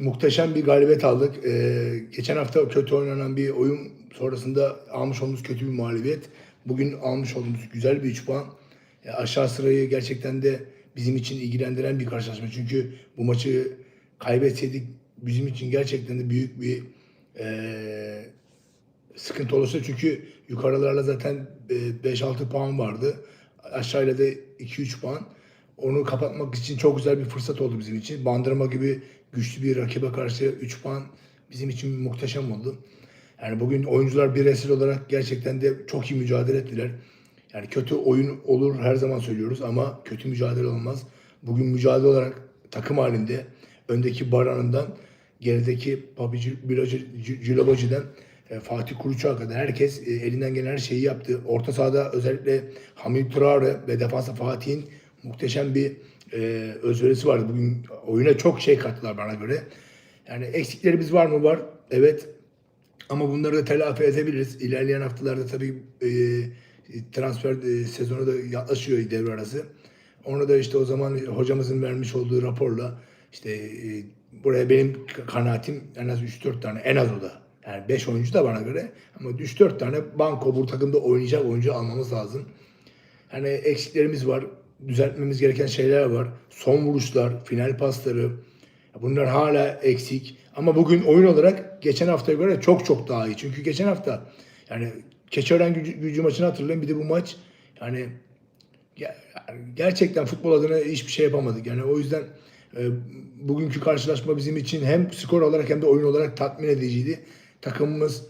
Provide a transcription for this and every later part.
Muhteşem bir galibiyet aldık. Ee, geçen hafta kötü oynanan bir oyun sonrasında almış olduğumuz kötü bir mağlubiyet. Bugün almış olduğumuz güzel bir 3 puan. Ya aşağı sırayı gerçekten de bizim için ilgilendiren bir karşılaşma. Çünkü bu maçı kaybetseydik bizim için gerçekten de büyük bir eee, sıkıntı olursa çünkü yukarılarla zaten e, 5-6 puan vardı. Aşağıyla da 2-3 puan. Onu kapatmak için çok güzel bir fırsat oldu bizim için. Bandırma gibi güçlü bir rakibe karşı 3 puan bizim için muhteşem oldu. Yani bugün oyuncular bireysel olarak gerçekten de çok iyi mücadele ettiler. Yani kötü oyun olur her zaman söylüyoruz ama kötü mücadele olmaz. Bugün mücadele olarak takım halinde öndeki Baran'ından gerideki Papi Cülabacı'dan e, Fatih Kuruç'a kadar herkes e, elinden gelen her şeyi yaptı. Orta sahada özellikle Hamid Traore ve defansa Fatih'in muhteşem bir e, özverisi vardı. Bugün oyuna çok şey kattılar bana göre. Yani eksiklerimiz var mı? Var. Evet. Ama bunları da telafi edebiliriz. İlerleyen haftalarda tabii e, transfer e, sezonu da yaklaşıyor devre arası. Onu da işte o zaman hocamızın vermiş olduğu raporla işte e, buraya benim kanaatim en az 3-4 tane en az o da. Yani 5 oyuncu da bana göre ama 3-4 tane banko bu takımda oynayacak oyuncu almamız lazım. Hani eksiklerimiz var. Düzeltmemiz gereken şeyler var. Son vuruşlar, final pasları. Bunlar hala eksik. Ama bugün oyun olarak geçen haftaya göre çok çok daha iyi. Çünkü geçen hafta yani Keçiören gücü, gücü maçını hatırlayın. Bir de bu maç yani ger- gerçekten futbol adına hiçbir şey yapamadık. Yani o yüzden e, bugünkü karşılaşma bizim için hem skor olarak hem de oyun olarak tatmin ediciydi. Takımımız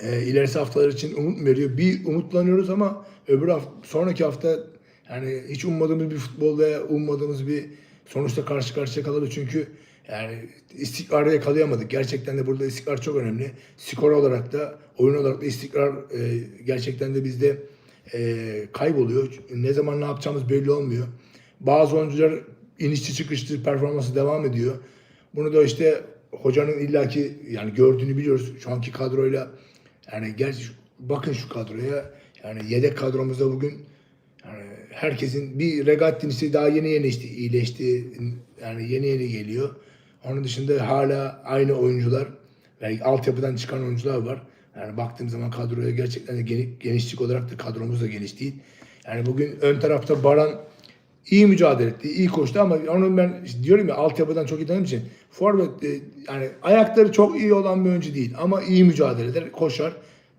e, ilerisi haftalar için umut veriyor. Bir umutlanıyoruz ama öbür hafta, sonraki hafta yani hiç ummadığımız bir futbol veya ummadığımız bir sonuçta karşı karşıya kalırız. Çünkü yani istikrarı yakalayamadık. Gerçekten de burada istikrar çok önemli. Skor olarak da oyun olarak da istikrar e, gerçekten de bizde e, kayboluyor. Ne zaman ne yapacağımız belli olmuyor. Bazı oyuncular inişli çıkışlı performansı devam ediyor. Bunu da işte hocanın illaki yani gördüğünü biliyoruz. Şu anki kadroyla yani gerçi bakın şu kadroya yani yedek kadromuzda bugün herkesin bir Regattin işte daha yeni yeni işte iyileşti. Yani yeni yeni geliyor. Onun dışında hala aynı oyuncular ve altyapıdan çıkan oyuncular var. Yani baktığım zaman kadroya gerçekten de geni- genişlik olarak da kadromuz da geniş değil. Yani bugün ön tarafta Baran iyi mücadele etti, iyi koştu ama onun ben işte diyorum ya altyapıdan çok iyi için forvet yani ayakları çok iyi olan bir oyuncu değil ama iyi mücadele eder, koşar.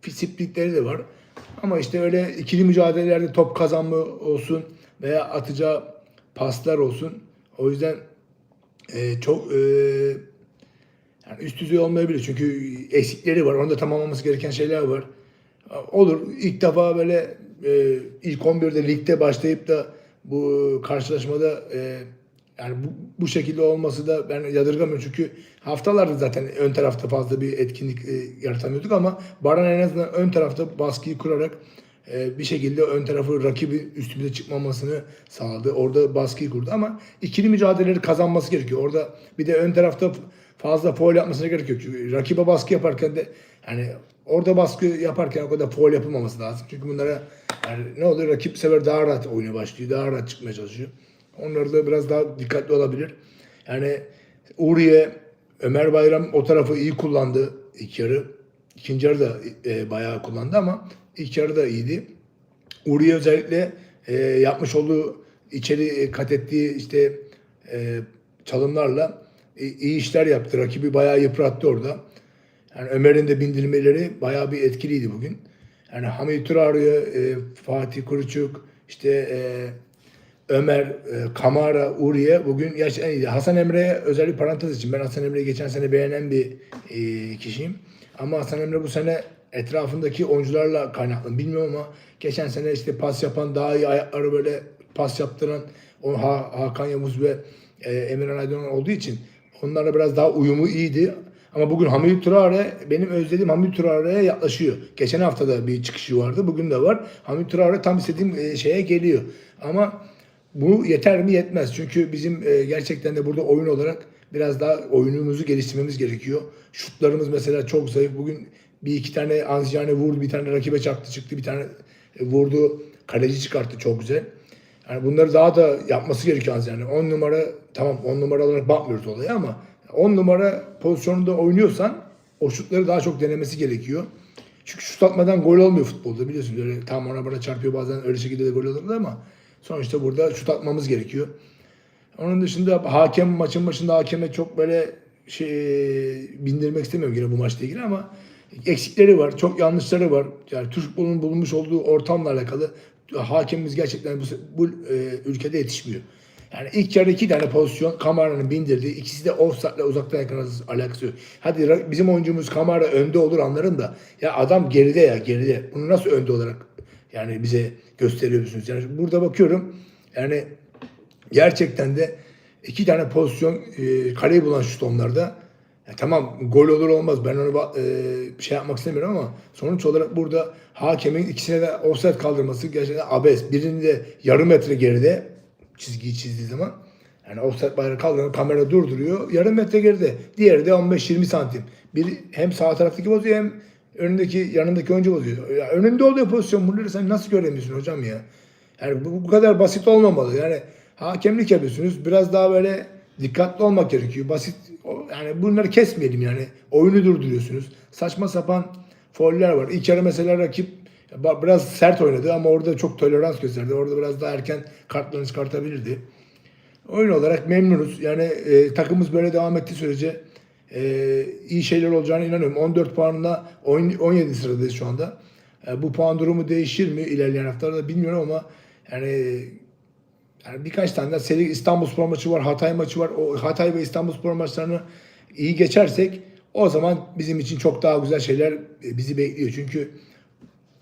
Spritleri de var. Ama işte öyle ikili mücadelelerde top kazanma olsun veya atacağı paslar olsun. O yüzden e, çok e, yani üst düzey olmayabilir. Çünkü eksikleri var. Onda tamamlaması gereken şeyler var. Olur. İlk defa böyle e, ilk 11'de ligde başlayıp da bu karşılaşmada e, yani bu, bu şekilde olması da ben yadırgamıyorum. Çünkü haftalarda zaten ön tarafta fazla bir etkinlik e, yaratamıyorduk ama Baran en azından ön tarafta baskıyı kurarak e, bir şekilde ön tarafı rakibi üstümüze çıkmamasını sağladı. Orada baskıyı kurdu ama ikili mücadeleleri kazanması gerekiyor. Orada bir de ön tarafta fazla foul yapmasına gerek yok. Çünkü rakibe baskı yaparken de yani orada baskı yaparken o kadar foul yapılmaması lazım. Çünkü bunlara yani ne oluyor? Rakip sefer daha rahat oyuna başlıyor. Daha rahat çıkmaya çalışıyor. Onlar da biraz daha dikkatli olabilir. Yani Uriye, Ömer Bayram o tarafı iyi kullandı ilk yarı. İkinci yarı da e, bayağı kullandı ama ilk yarı da iyiydi. Uriye özellikle e, yapmış olduğu içeri kat ettiği işte e, çalımlarla iyi işler yaptı. Rakibi bayağı yıprattı orada. Yani Ömer'in de bindirmeleri bayağı bir etkiliydi bugün. Yani Hamid Turaro'ya, e, Fatih Kuruçuk, işte e, Ömer, e, Kamara, Uriye bugün gerçekten iyiydi. Hasan Emre'ye özel bir parantez için. Ben Hasan Emre'yi geçen sene beğenen bir e, kişiyim. Ama Hasan Emre bu sene etrafındaki oyuncularla kaynaklı bilmiyorum ama geçen sene işte pas yapan daha iyi ayakları böyle pas yaptıran o ha, Hakan Yavuz ve e, Emirhan Aydın olduğu için onlarla biraz daha uyumu iyiydi. Ama bugün Hamid Traore benim özlediğim Hamid Traore'ye yaklaşıyor. Geçen hafta da bir çıkışı vardı. Bugün de var. Hamid Traore tam istediğim e, şeye geliyor. Ama bu yeter mi? Yetmez. Çünkü bizim e, gerçekten de burada oyun olarak biraz daha oyunumuzu geliştirmemiz gerekiyor. Şutlarımız mesela çok zayıf. Bugün bir iki tane Anziyane vurdu, bir tane rakibe çaktı çıktı, bir tane e, vurdu, kaleci çıkarttı çok güzel. Yani bunları daha da yapması gerekiyor Anziyane. 10 numara tamam 10 numara olarak bakmıyoruz olaya ama 10 numara pozisyonunda oynuyorsan o şutları daha çok denemesi gerekiyor. Çünkü şut atmadan gol olmuyor futbolda biliyorsunuz. Öyle tam ona bana çarpıyor bazen öyle şekilde de gol olurdu ama sonuçta burada şut atmamız gerekiyor. Onun dışında hakem maçın başında hakeme çok böyle şey bindirmek istemiyorum yine bu maçla ilgili ama eksikleri var, çok yanlışları var. Yani Türk futbolunun bulunmuş olduğu ortamla alakalı hakemimiz gerçekten bu, bu e, ülkede yetişmiyor. Yani ilk yarı iki tane pozisyon Kamara'nın bindirdiği. ikisi de offside'le uzaktan yakın alakası yok. Hadi bizim oyuncumuz Kamara önde olur anlarım da. Ya adam geride ya geride. Bunu nasıl önde olarak yani bize gösteriyor musunuz? Yani burada bakıyorum yani gerçekten de iki tane pozisyon e, kaleyi bulan şut onlarda. Ya tamam gol olur olmaz ben onu e, şey yapmak istemiyorum ama sonuç olarak burada hakemin ikisine de offside kaldırması gerçekten abes. Birini de yarım metre geride çizgiyi çizdiği zaman yani offside bayrağı kaldırıyor kamera durduruyor yarım metre geride. Diğeri de 15-20 santim. Biri hem sağ taraftaki bozuyor hem önündeki yanındaki oyuncu bozuyor. Ya önünde oluyor pozisyon bunları sen nasıl göremiyorsun hocam ya? Yani bu, bu kadar basit olmamalı. Yani hakemlik yapıyorsunuz. Biraz daha böyle dikkatli olmak gerekiyor. Basit yani bunları kesmeyelim yani. Oyunu durduruyorsunuz. Saçma sapan fauller var. İlk yarı mesela rakip biraz sert oynadı ama orada çok tolerans gösterdi. Orada biraz daha erken kartlarını çıkartabilirdi. Oyun olarak memnunuz. Yani e, takımımız böyle devam ettiği sürece e, iyi şeyler olacağına inanıyorum. 14 puanla on- 17 sıradayız şu anda. E, bu puan durumu değişir mi ilerleyen haftalarda bilmiyorum ama yani yani birkaç tane de seri İstanbulspor maçı var, Hatay maçı var. O Hatay ve İstanbulspor maçlarını iyi geçersek o zaman bizim için çok daha güzel şeyler e, bizi bekliyor. Çünkü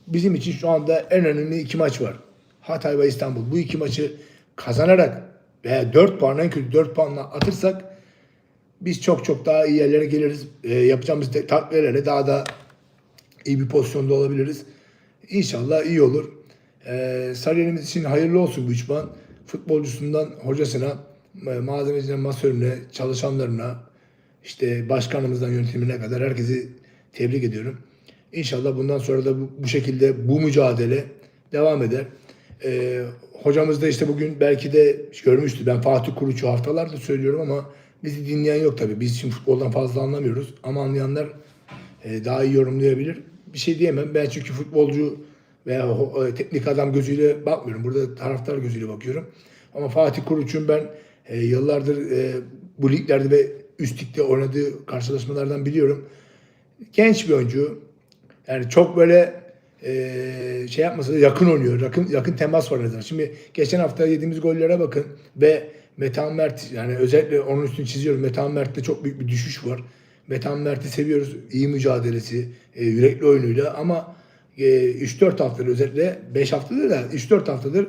bizim için şu anda en önemli iki maç var. Hatay ve İstanbul. Bu iki maçı kazanarak veya 4 puan en kötü 4 puanla atırsak biz çok çok daha iyi yerlere geliriz. E, yapacağımız takviyelerle daha da iyi bir pozisyonda olabiliriz. İnşallah iyi olur. Ee, Sarıyer'imiz için hayırlı olsun bu üç puan. Futbolcusundan hocasına, e, malzemecine, masörüne, çalışanlarına, işte başkanımızdan yönetimine kadar herkesi tebrik ediyorum. İnşallah bundan sonra da bu, bu şekilde bu mücadele devam eder. Ee, hocamız da işte bugün belki de görmüştü. Ben Fatih Kuruç'u haftalardır söylüyorum ama bizi dinleyen yok tabii. Biz şimdi futboldan fazla anlamıyoruz. Ama anlayanlar e, daha iyi yorumlayabilir. Bir şey diyemem. Ben çünkü futbolcu veya e, teknik adam gözüyle bakmıyorum. Burada taraftar gözüyle bakıyorum. Ama Fatih Kuruç'un ben e, yıllardır e, bu liglerde ve üst ligde oynadığı karşılaşmalardan biliyorum. Genç bir oyuncu. Yani çok böyle e, şey yapmasa da yakın oynuyor. Yakın yakın temas var. Şimdi geçen hafta yediğimiz gollere bakın ve Metehan Mert yani özellikle onun üstünü çiziyorum. Metehan Mert'te çok büyük bir düşüş var. Metehan Mert'i seviyoruz. İyi mücadelesi, e, yürekli oyunuyla ama e, 3-4 haftadır özellikle 5 haftadır da 3-4 haftadır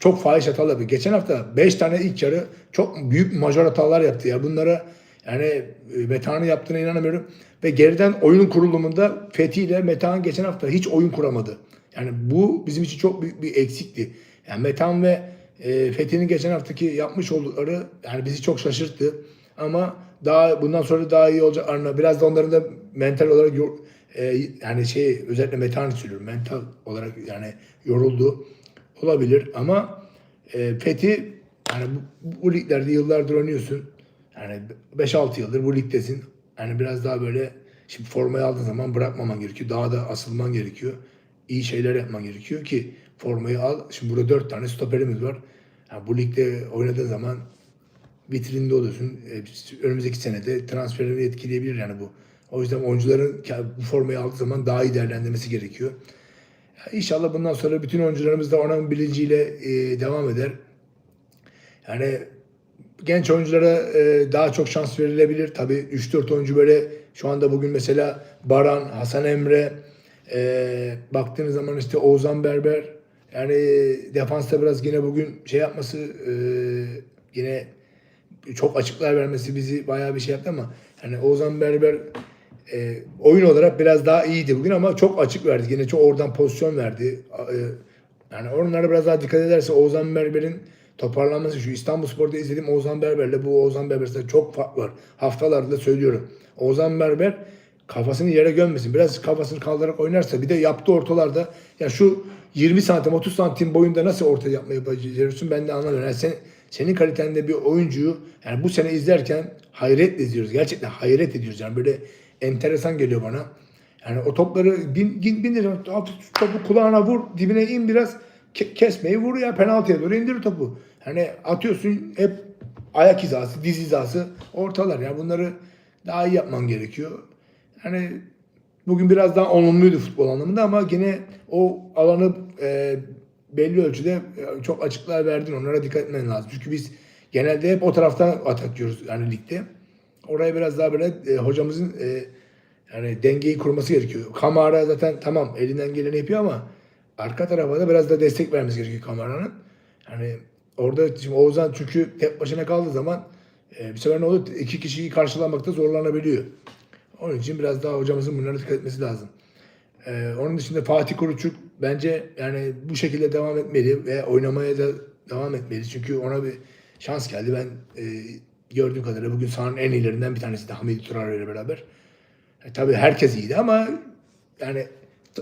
çok fahiş hatalar yapıyor. Geçen hafta 5 tane ilk yarı çok büyük majör hatalar yaptı ya. Bunlara yani e, Metehan'ın yaptığına inanamıyorum. Ve geriden oyunun kurulumunda Fethi ile Metehan geçen hafta hiç oyun kuramadı. Yani bu bizim için çok büyük bir eksikti. Yani Metehan ve e, Fethi'nin geçen haftaki yapmış oldukları yani bizi çok şaşırttı. Ama daha bundan sonra daha iyi olacaklarına biraz da onların da mental olarak e, yani şey özellikle Metehan'ı söylüyorum. Mental olarak yani yoruldu olabilir ama e, Fethi yani bu, bu liglerde yıllardır oynuyorsun. Yani 5-6 yıldır bu ligdesin. Yani biraz daha böyle şimdi formayı aldığın zaman bırakmaman gerekiyor. Daha da asılman gerekiyor. İyi şeyler yapman gerekiyor ki formayı al. Şimdi burada 4 tane stoperimiz var. Yani bu ligde oynadığın zaman vitrinde oluyorsun. E, önümüzdeki senede transferini etkileyebilir yani bu. O yüzden oyuncuların bu formayı aldığı zaman daha iyi değerlendirmesi gerekiyor. Ya İnşallah bundan sonra bütün oyuncularımız da onun bilinciyle e, devam eder. Yani genç oyunculara e, daha çok şans verilebilir. Tabii 3-4 oyuncu böyle şu anda bugün mesela Baran, Hasan Emre, e, baktığınız zaman işte Oğuzhan Berber yani defansta biraz yine bugün şey yapması e, yine çok açıklar vermesi bizi bayağı bir şey yaptı ama yani Oğuzhan Berber e, oyun olarak biraz daha iyiydi bugün ama çok açık verdi. Yine çok oradan pozisyon verdi. E, yani onlara biraz daha dikkat ederse Oğuzhan Berber'in toparlanması şu İstanbul Spor'da izlediğim Oğuzhan Berber'le bu Oğuzhan Berber'de çok fark var. Haftalarda söylüyorum. Oğuzhan Berber kafasını yere gömmesin. Biraz kafasını kaldırarak oynarsa bir de yaptığı ortalarda ya şu 20 santim 30 santim boyunda nasıl orta yapmayı beceriyorsun ben de anlamıyorum. Yani sen senin kalitende bir oyuncuyu yani bu sene izlerken hayret ediyoruz. Gerçekten hayret ediyoruz. Yani böyle enteresan geliyor bana. Yani o topları bin, bin, bindir, topu kulağına vur, dibine in biraz ke- kesmeyi vur ya penaltıya doğru indir topu. Yani atıyorsun hep ayak hizası, diz hizası ortalar. Yani bunları daha iyi yapman gerekiyor. Yani bugün biraz daha olumluydu futbol anlamında ama yine o alanı e, belli ölçüde e, çok açıklığa verdin. Onlara dikkat etmen lazım. Çünkü biz genelde hep o taraftan atak yiyoruz yani ligde. Oraya biraz daha böyle e, hocamızın e, yani dengeyi kurması gerekiyor. Kamara zaten tamam elinden geleni yapıyor ama arka tarafa da biraz da destek vermesi gerekiyor Kamara'nın. Yani orada şimdi Oğuzhan çünkü tek başına kaldığı zaman e, bir sefer ne oluyor? İki kişiyi karşılamakta zorlanabiliyor. Onun için biraz daha hocamızın bunlara dikkat etmesi lazım. Ee, onun dışında Fatih Kuruçuk bence yani bu şekilde devam etmeli ve oynamaya da devam etmeli. Çünkü ona bir şans geldi. Ben e, gördüğüm kadarıyla bugün sahanın en iyilerinden bir tanesi de Hamid Traore ile beraber. E, tabii herkes iyiydi ama yani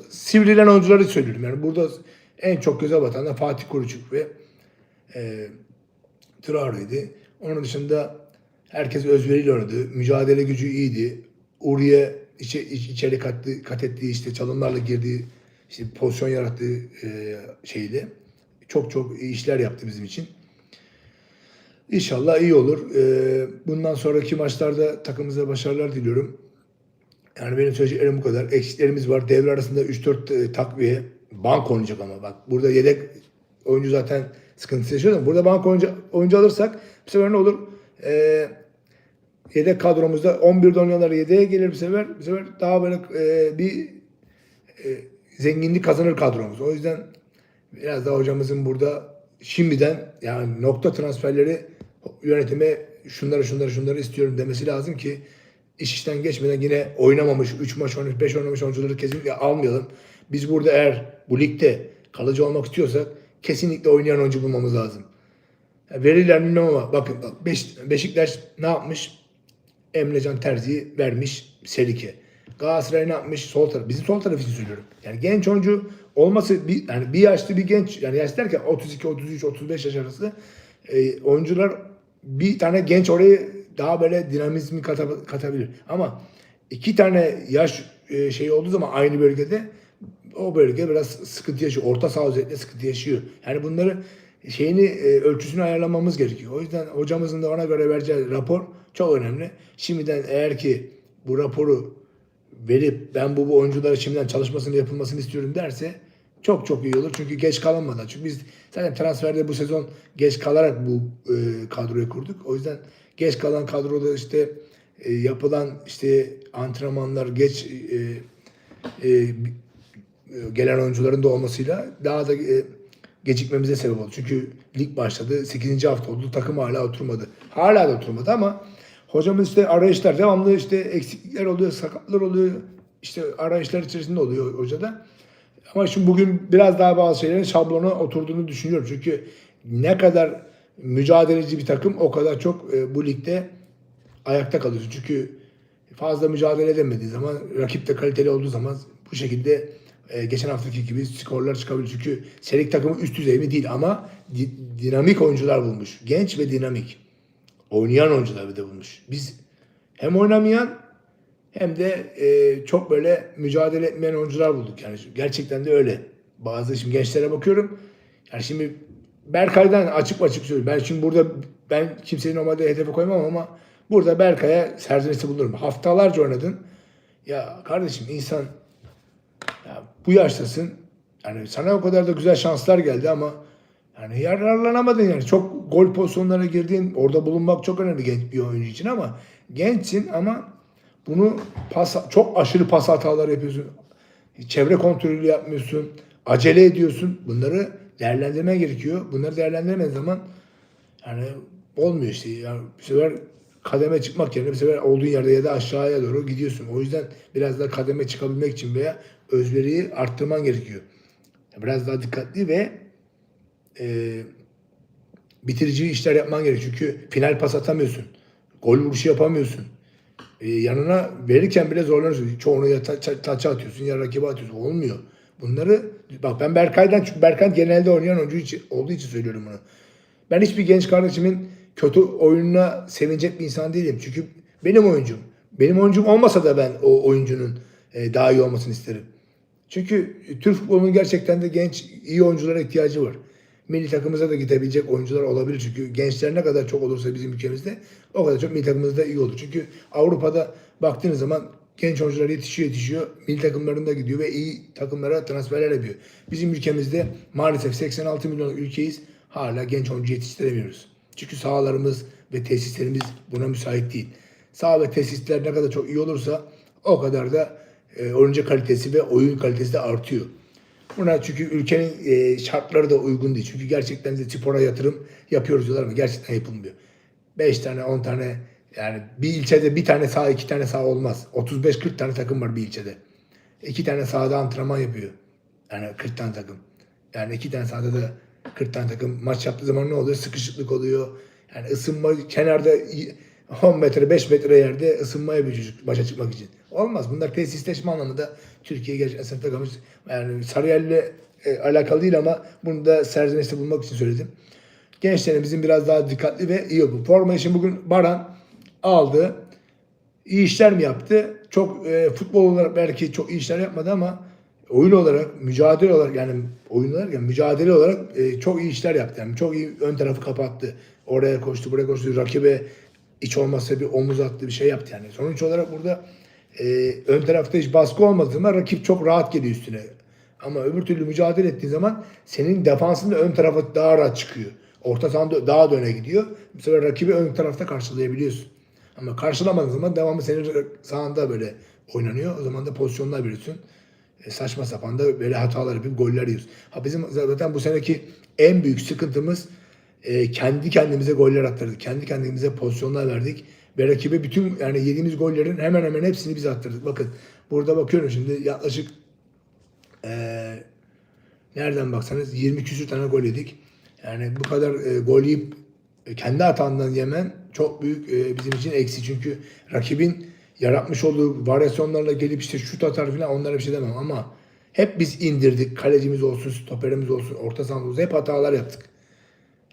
sivrilen oyuncuları söylüyorum. Yani burada en çok göze batan da Fatih Kuruçuk ve e, Traore'ydi. Onun dışında herkes özveriyle oynadı. Mücadele gücü iyiydi. Uriye içe, iç- içeri kattı, kat ettiği işte çalımlarla girdiği işte pozisyon yarattığı e, şeydi. Çok çok iyi işler yaptı bizim için. İnşallah iyi olur. E, bundan sonraki maçlarda takımımıza başarılar diliyorum. Yani benim söyleyeceklerim bu kadar. Eksiklerimiz var. Devre arasında 3-4 e, takviye. Bank oynayacak ama bak. Burada yedek oyuncu zaten sıkıntı yaşıyor ama burada bank oyuncu, oyuncu alırsak bu sefer ne olur? E, yedek kadromuzda 11'de oynayanlar yedeğe gelir bir sefer. Bir sefer daha böyle e, bir e, zenginlik kazanır kadromuz. O yüzden biraz daha hocamızın burada şimdiden yani nokta transferleri yönetime şunları şunları şunları istiyorum demesi lazım ki iş işten geçmeden yine oynamamış 3 maç oynamış 5 oynamış oyuncuları kesinlikle almayalım. Biz burada eğer bu ligde kalıcı olmak istiyorsak kesinlikle oynayan oyuncu bulmamız lazım. Ya Verirler bilmem ama bakın bak Beş- Beşiktaş ne yapmış? Emrecan Terzi'yi vermiş Selike. Galatasaray ne yapmış? Sol taraf. Bizim sol taraf için söylüyorum. Yani genç oyuncu olması bir, yani bir yaşlı bir genç yani yaş derken 32, 33, 35 yaş arası e, oyuncular bir tane genç orayı daha böyle dinamizmi kata- katabilir. Ama iki tane yaş e, şey olduğu zaman aynı bölgede o bölge biraz sıkıntı yaşıyor. Orta saha özellikle sıkıntı yaşıyor. Yani bunları şeyini e, ölçüsünü ayarlamamız gerekiyor. O yüzden hocamızın da ona göre vereceği rapor çok önemli. Şimdiden eğer ki bu raporu verip ben bu, bu oyunculara şimdiden çalışmasını yapılmasını istiyorum derse çok çok iyi olur. Çünkü geç kalınmadan. Çünkü biz zaten transferde bu sezon geç kalarak bu e, kadroyu kurduk. O yüzden geç kalan kadroda işte e, yapılan işte antrenmanlar geç e, e, gelen oyuncuların da olmasıyla daha da e, gecikmemize sebep oldu. Çünkü lig başladı. 8. hafta oldu. Takım hala oturmadı. Hala da oturmadı ama hocamız işte arayışlar devamlı işte eksiklikler oluyor, sakatlar oluyor. İşte arayışlar içerisinde oluyor hocada. Ama şimdi bugün biraz daha bazı şeylerin şablona oturduğunu düşünüyorum. Çünkü ne kadar mücadeleci bir takım o kadar çok e, bu ligde ayakta kalıyorsun. Çünkü fazla mücadele edemediği zaman, rakip de kaliteli olduğu zaman bu şekilde e, geçen haftaki gibi skorlar çıkabilir. Çünkü Serik takımı üst düzey mi değil ama di- dinamik oyuncular bulmuş. Genç ve dinamik. Oynayan oyuncular bir de bulmuş. Biz hem oynamayan hem de e, çok böyle mücadele etmeyen oyuncular bulduk. Yani gerçekten de öyle. Bazı şimdi gençlere bakıyorum. Yani şimdi Berkay'dan açık açık söylüyorum. Ben şimdi burada ben kimseyi normalde hedefe koymam ama burada Berkay'a serzenesi bulurum. Haftalarca oynadın. Ya kardeşim insan ya bu yaştasın. Yani sana o kadar da güzel şanslar geldi ama yani yararlanamadın yani. Çok gol pozisyonlarına girdiğin, orada bulunmak çok önemli genç bir oyuncu için ama gençsin ama bunu pas, çok aşırı pas hataları yapıyorsun. Çevre kontrolü yapmıyorsun. Acele ediyorsun. Bunları değerlendirme gerekiyor. Bunları değerlendiremediğin zaman yani olmuyor işte. Yani bir sefer kademe çıkmak yerine bir sefer olduğun yerde ya da aşağıya doğru gidiyorsun. O yüzden biraz daha kademe çıkabilmek için veya özveriyi arttırman gerekiyor. Biraz daha dikkatli ve e, bitirici işler yapman gerekiyor. Çünkü final pas atamıyorsun. Gol vuruşu yapamıyorsun. E, yanına verirken bile zorlanıyorsun. Çoğunu ya ta- ta- atıyorsun ya rakibe atıyorsun. Olmuyor. Bunları bak ben Berkay'dan çünkü Berkay genelde oynayan oyuncu için, olduğu için söylüyorum bunu. Ben hiçbir genç kardeşimin kötü oyununa sevinecek bir insan değilim. Çünkü benim oyuncum. Benim oyuncum olmasa da ben o oyuncunun e, daha iyi olmasını isterim. Çünkü Türk futbolunun gerçekten de genç, iyi oyunculara ihtiyacı var. Milli takımımıza da gidebilecek oyuncular olabilir. Çünkü gençler ne kadar çok olursa bizim ülkemizde o kadar çok milli takımımızda iyi olur. Çünkü Avrupa'da baktığınız zaman genç oyuncular yetişiyor yetişiyor. Milli takımlarında gidiyor ve iyi takımlara transferler yapıyor. Bizim ülkemizde maalesef 86 milyon ülkeyiz. Hala genç oyuncu yetiştiremiyoruz. Çünkü sahalarımız ve tesislerimiz buna müsait değil. Saha ve tesisler ne kadar çok iyi olursa o kadar da e, oyuncu kalitesi ve oyun kalitesi de artıyor. Buna çünkü ülkenin e, şartları da uygun değil. Çünkü gerçekten de spora yatırım yapıyoruz diyorlar ama gerçekten yapılmıyor. 5 tane 10 tane yani bir ilçede bir tane saha iki tane saha olmaz. 35-40 tane takım var bir ilçede. İki tane sahada antrenman yapıyor. Yani 40 tane takım. Yani iki tane sahada da 40 tane takım maç yaptığı zaman ne oluyor? Sıkışıklık oluyor. Yani ısınma kenarda 10 metre 5 metre yerde ısınma yapıyor çocuk başa çıkmak için. Olmaz. Bunlar tesisleşme anlamında Türkiye gerçekten sınıfta kalmış. Yani Sarıyer'le e, alakalı değil ama bunu da serzenişte bulmak için söyledim. Gençlerimizin biraz daha dikkatli ve iyi bu. Forma için bugün Baran aldı. İyi işler mi yaptı? Çok e, futbol olarak belki çok iyi işler yapmadı ama oyun olarak, mücadele olarak yani oyun olarak yani mücadele olarak e, çok iyi işler yaptı. Yani çok iyi ön tarafı kapattı. Oraya koştu, buraya koştu. Rakibe hiç olmazsa bir omuz attı, bir şey yaptı yani. Sonuç olarak burada e, ön tarafta hiç baskı olmadığı zaman rakip çok rahat geliyor üstüne. Ama öbür türlü mücadele ettiğin zaman senin defansın da ön tarafa daha rahat çıkıyor. Orta sahanda daha da öne gidiyor. Bu sefer rakibi ön tarafta karşılayabiliyorsun. Ama karşılamadığın zaman devamı senin sahanda böyle oynanıyor. O zaman da pozisyonlar veriyorsun. E, saçma sapan da böyle hatalar yapıp goller yiyoruz. Ha bizim zaten bu seneki en büyük sıkıntımız e, kendi kendimize goller attırdık. Kendi kendimize pozisyonlar verdik. Ve rakibe bütün yani yediğimiz gollerin hemen hemen hepsini biz attırdık. Bakın burada bakıyorum şimdi yaklaşık e, nereden baksanız 20 küsür tane gol yedik. Yani bu kadar e, gol yiyip e, kendi hatandan yemen çok büyük e, bizim için eksi. Çünkü rakibin yaratmış olduğu varyasyonlarla gelip işte şut atar falan onlara bir şey demem ama hep biz indirdik. Kalecimiz olsun, stoperimiz olsun, orta sahamız hep hatalar yaptık.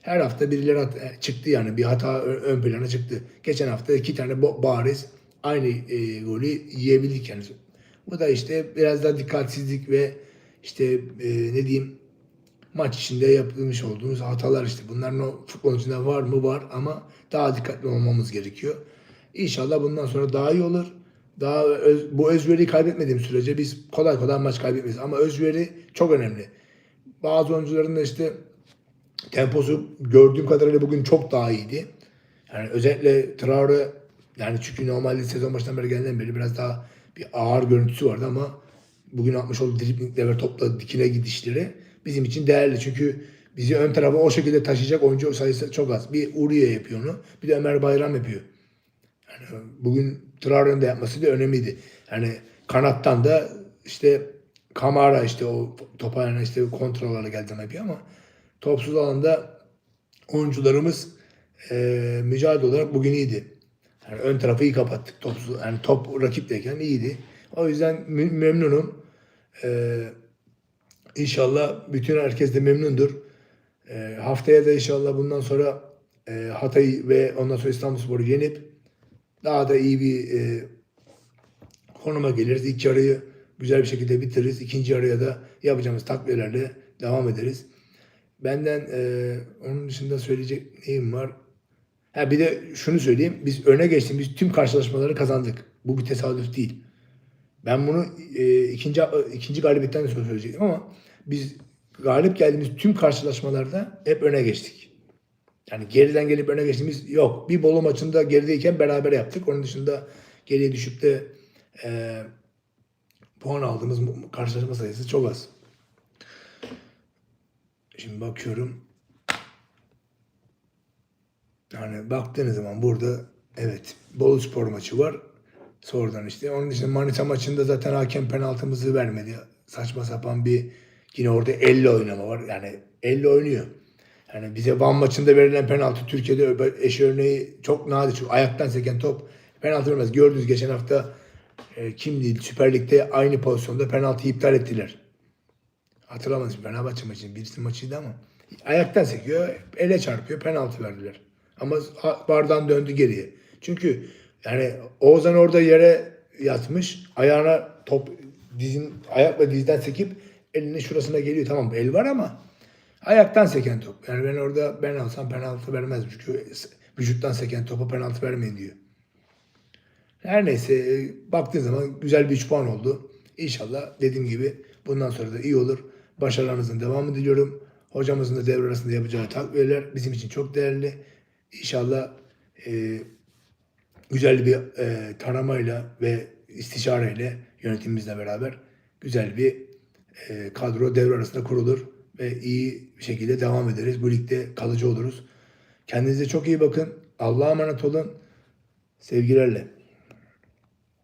Her hafta birileri hat- e, çıktı yani bir hata ön plana çıktı. Geçen hafta iki tane bariz aynı e, golü yiyebildik yani. Bu da işte biraz daha dikkatsizlik ve işte e, ne diyeyim maç içinde yapılmış olduğumuz hatalar işte. Bunların o futbol içinde var mı var ama daha dikkatli olmamız gerekiyor. İnşallah bundan sonra daha iyi olur. Daha öz- bu özveriyi kaybetmediğim sürece biz kolay kolay maç kaybetmeyiz. Ama özveri çok önemli. Bazı oyuncuların da işte temposu gördüğüm kadarıyla bugün çok daha iyiydi. Yani özellikle Traore yani çünkü normalde sezon başından beri geldiğinden beri biraz daha bir ağır görüntüsü vardı ama bugün atmış olduğu driblingler ve topla dikine gidişleri bizim için değerli. Çünkü bizi ön tarafa o şekilde taşıyacak oyuncu sayısı çok az. Bir Uriye yapıyor onu. Bir de Ömer Bayram yapıyor. Yani bugün Traore'nin de yapması da önemliydi. Yani kanattan da işte Kamara işte o topa yani işte kontrollerle geldi yapıyor ama topsuz alanda oyuncularımız e, mücadele olarak bugün iyiydi. Yani ön tarafı iyi kapattık. Topsuz, yani top rakipteyken iyiydi. O yüzden memnunum. E, inşallah bütün herkes de memnundur. E, haftaya da inşallah bundan sonra e, Hatay ve ondan sonra İstanbulspor'u yenip daha da iyi bir e, konuma geliriz. İlk yarıyı güzel bir şekilde bitiririz. İkinci yarıya da yapacağımız takviyelerle devam ederiz. Benden e, onun dışında söyleyecek neyim var? Ha bir de şunu söyleyeyim. Biz öne geçtiğimiz tüm karşılaşmaları kazandık. Bu bir tesadüf değil. Ben bunu e, ikinci ikinci galibiyetten de söyleyecektim ama biz galip geldiğimiz tüm karşılaşmalarda hep öne geçtik. Yani geriden gelip öne geçtiğimiz yok. Bir Bolu maçında gerideyken beraber yaptık. Onun dışında geriye düşüp de e, puan aldığımız karşılaşma sayısı çok az. Şimdi bakıyorum. Yani baktığınız zaman burada evet Bolu Spor maçı var. Sonradan işte. Onun dışında Manisa maçında zaten hakem penaltımızı vermedi. Saçma sapan bir yine orada elle oynama var. Yani elle oynuyor. Yani bize Van maçında verilen penaltı Türkiye'de eş örneği çok nadir. Çünkü ayaktan seken top penaltı vermez. Gördünüz geçen hafta e, kim değil Süper Lig'de aynı pozisyonda penaltıyı iptal ettiler. Hatırlamadım Fenerbahçe maçı. Birisi maçıydı ama Ayaktan sekiyor, ele çarpıyor, penaltı verdiler. Ama bardan döndü geriye. Çünkü yani Oğuzhan orada yere yatmış, ayağına top dizin ayakla dizden sekip elinin şurasına geliyor. Tamam el var ama ayaktan seken top. Yani ben orada ben alsam penaltı vermezdim. Çünkü vücuttan seken topa penaltı vermeyin diyor. Her neyse e, baktığın zaman güzel bir 3 puan oldu. İnşallah dediğim gibi bundan sonra da iyi olur. Başarılarınızın devamı diliyorum. Hocamızın da devre arasında yapacağı takviyeler bizim için çok değerli. İnşallah e, güzel bir e, taramayla ve istişareyle yönetimimizle beraber güzel bir e, kadro devre arasında kurulur ve iyi bir şekilde devam ederiz. Bu ligde kalıcı oluruz. Kendinize çok iyi bakın. Allah'a emanet olun. Sevgilerle.